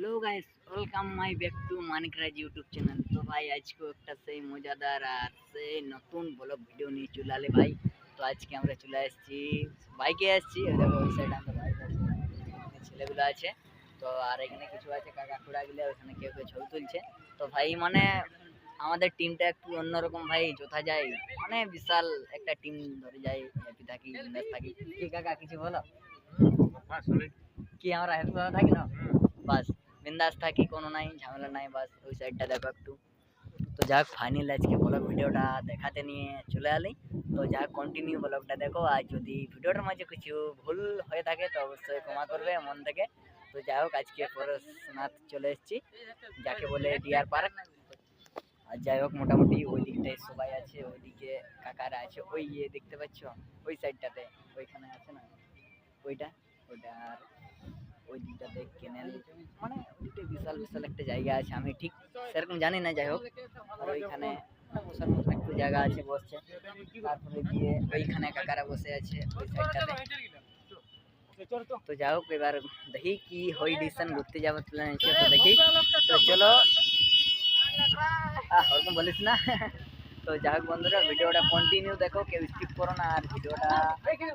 Hello guys welcome my back to Manik Raj YouTube channel তো ভাই আজকে একটা সেই মজাদার আর সেই নতুন ব্লগ ভিডিও নিয়ে চলে আলে ভাই। তো আজকে আমরা চলে আসছি বাইকে আসছি দেখো ওই সাইডে আমরা বাইক ছেলেগুলো আছে তো আর এখানে কিছু আছে কাকা খুড়া গেলে ওখানে কেউ কেউ ছবি তুলছে। তো ভাই মানে আমাদের টিমটা একটু অন্যরকম ভাই যোথা যায়। মানে বিশাল একটা টিম ধরে যায় হ্যাপি থাকি বিন্দাস থাকি। কি কাকা কিছু বলো? কি আমরা হ্যাপি থাকি না? বাস। বিন্দাস থাকি, কোনো নাই, ঝামেলা নাই, বাস ওই সাইডটা দেখো একটু। তো যাক ফাইনাল আজকে ব্লগ ভিডিওটা দেখাতে নিয়ে চলে আলি তো যাক কন্টিনিউ ব্লগটা দেখো। আর যদি ভিডিওটার মাঝে কিছু ভুল হয়ে থাকে, তো অবশ্যই ক্ষমা করবে মন থেকে। তো যাই হোক, আজকে পরশনাথ চলে এসেছি, যাকে বলে ডিয়ার পার্ক আর যাই হোক, মোটামুটি ওই দিকটায় সবাই আছে, ওইদিকে কাকারা আছে, ওই ইয়ে দেখতে পাচ্ছ? ওই সাইডটাতে ওইখানে আছে না? ওইটা? ওইটা আর ওই দিকটাতে কেনেল মানে ওইটা বিশাল বিশাল একটা জায়গা আছে আমি ঠিক সেরকম জানি না যাই হোক। আর ওইখানে বসার মতন একটু জায়গা আছে বসছে। তারপরে গিয়ে ওইখানে কাকারা বসে আছে ওই সাইডটাতে তো যাই হোক এবার দেখি কি হই ডিসিশন ঘুরতে যাব প্ল্যান আছে তো দেখি। তো চলো। আহ, ওরকম বলিস না। তো যাই হোক বন্ধুরা ভিডিওটা কন্টিনিউ দেখো কেউ স্কিপ করো না আর ভিডিওটা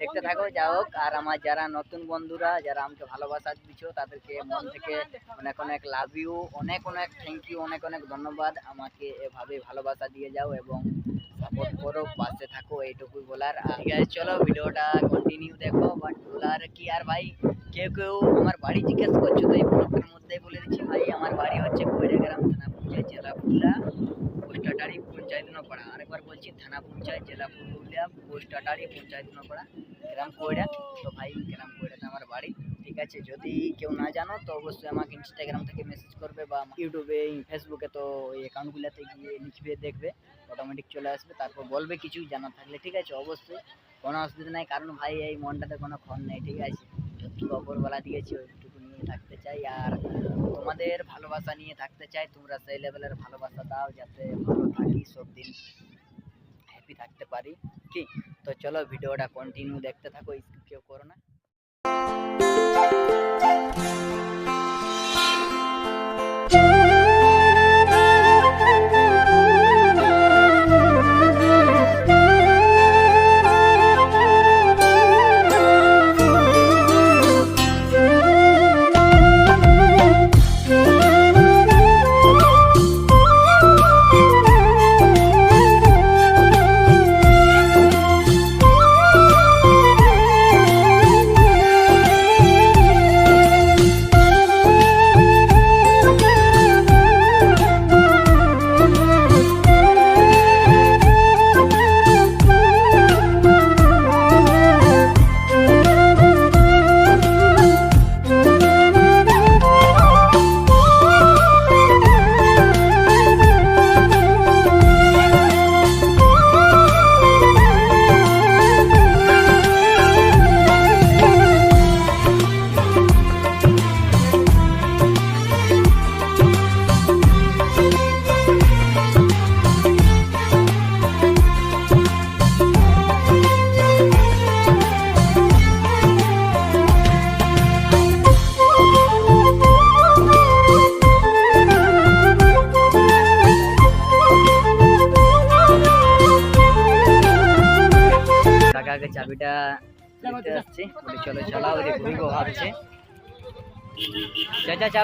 দেখতে থাকো। যা হোক আর আমার যারা নতুন বন্ধুরা যারা আমাকে ভালোবাসা দিচ্ছ তাদেরকে মন থেকে অনেক অনেক লাভ ইউ অনেক অনেক থ্যাংক ইউ অনেক অনেক ধন্যবাদ। আমাকে এভাবে ভালোবাসা দিয়ে যাও এবং সাপোর্ট করো, পাশে থাকো, এইটুকুই বলার। আর চলো ভিডিওটা কন্টিনিউ দেখো বাট বলার কি আর ভাই? কেউ কেউ আমার বাড়ি জিজ্ঞেস করছ তো এই ব্লগের মধ্যেই বলে দিচ্ছি, ভাই, আমার বাড়ি হচ্ছে কৈরাগ্রাম থানা পঞ্চায়েত জেলা পুরুলিয়া পোস্টাটারি পঞ্চায়েত নপাড়া আরেকবার বলছি, থানা পঞ্চায়েত জেলা পুরুলিয়া পোস্টাটারি পঞ্চায়েত নপাড়া গ্রাম কৈরা তো ভাই, গ্রাম কৈরাতে আমার বাড়ি। ঠিক আছে। যদি কেউ না জানো, তো অবশ্যই আমাকে ইনস্টাগ্রাম থেকে মেসেজ করবে বা ইউটিউবে ফেসবুকে তো ওই অ্যাকাউন্টগুলোতে গিয়ে লিখবে, দেখবে অটোমেটিক চলে আসবে। তারপর বলবে কিছু জানা থাকলে, ঠিক আছে, অবশ্যই। কোনো অসুবিধা নাই, কারণ ভাই, এই মনটাতে কোনো ক্ষণ নেই, ঠিক আছে। যতটুকু অপরবেলা দিয়েছি, ওইটুকু নিয়ে থাকতে চাই। আর তোমাদের ভালোবাসা নিয়ে থাকতে চাই, তোমরা সেই লেভেলের ভালোবাসা দাও, যাতে ভালো থাকি, সব দিন হ্যাপি থাকতে পারি। কি? তো চলো, ভিডিওটা কন্টিনিউ দেখতে থাকো স্কিপ কেউ করো না। কাকাকে দিতে আসছি বলি চলো চালাও ওই ঘুরবো ভাবছে যা যা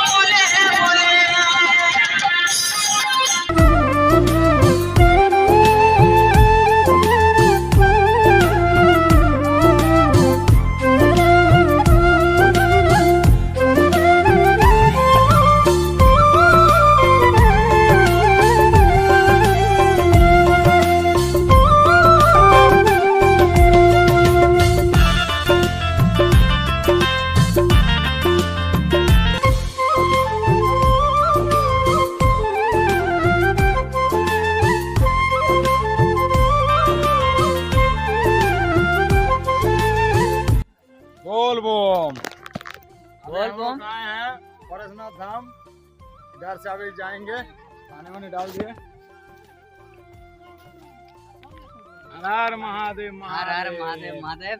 इधर से अभी जाएंगे खाने वाने डाल दिए हर हर महादेव আর আর মহাদেব মহাদেব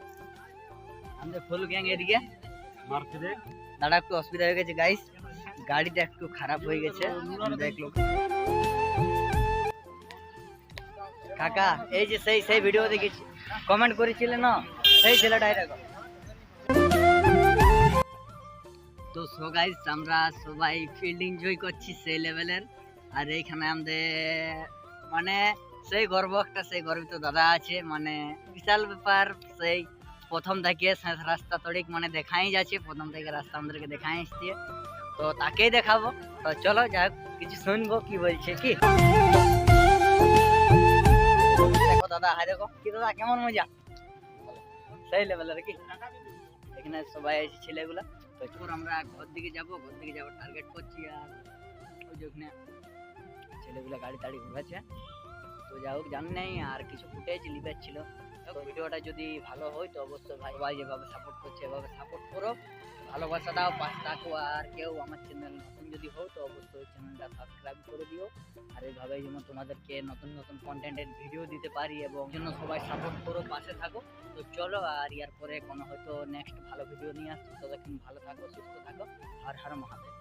আমাদের ফুল গ্যাং এদিকে মার্কেটে দাদা একটু অসুবিধা হয়ে গেছে গাইস গাড়িটা একটু খারাপ হয়ে গেছে দেখলো কাকা এই যে সেই সেই ভিডিও দেখেছি কমেন্ট করেছিলে না সেই ছেলেটাই দেখো তো সো গাইস আমরা সবাই ফিল্ড এনজয় করছি সেই লেভেলের আর এইখানে আমাদের মানে সেই গর্ব, একটা সেই গর্বিত দাদা আছে। মানে বিশাল ব্যাপার, সেই প্রথম থেকে রাস্তা তড়িক মানে দেখাই যাচ্ছে। প্রথম থেকে রাস্তা আমাদেরকে দেখাই আসছে। তো তাকেই দেখাবো। তো চলো, যাই কিছু শুনব, কি বলছে, কি? দেখো দাদা, হাই দেখো। কি দাদা, কেমন মজা? সেই লেভেলের কি? এখানে সবাই আছে ছেলেগুলা। আমরা ঘর দিকে যাব, ঘর দিকে যাব টার্গেট করছি আর ওই ছেলেগুলা গাড়ি তাড়ি ঘুরেছে তো যা হোক, জানি নাই আর কিছু ফুটেজ লিবার ছিল। ভিডিওটা যদি ভালো হয় তো অবশ্যই ভাই ভাই যেভাবে সাপোর্ট করছে, এভাবে সাপোর্ট করো। ভালোবাসা দাও, পাশে থাকো, আর কেউ আমার চ্যানেল নতুন যদি হও তো অবশ্যই চ্যানেলটা সাবস্ক্রাইব করে দিও। আর এইভাবে যেন তোমাদেরকে নতুন নতুন কন্টেন্টের ভিডিও দিতে পারি এবং জন্য সবাই সাপোর্ট করো, পাশে থাকো। তো চলো, আর ইয়ার পরে কোনো হয়তো নেক্সট ভালো ভিডিও নিয়ে আসছি। ততক্ষণ ভালো থাকো, সুস্থ থাকো। আর হার মহাদেব।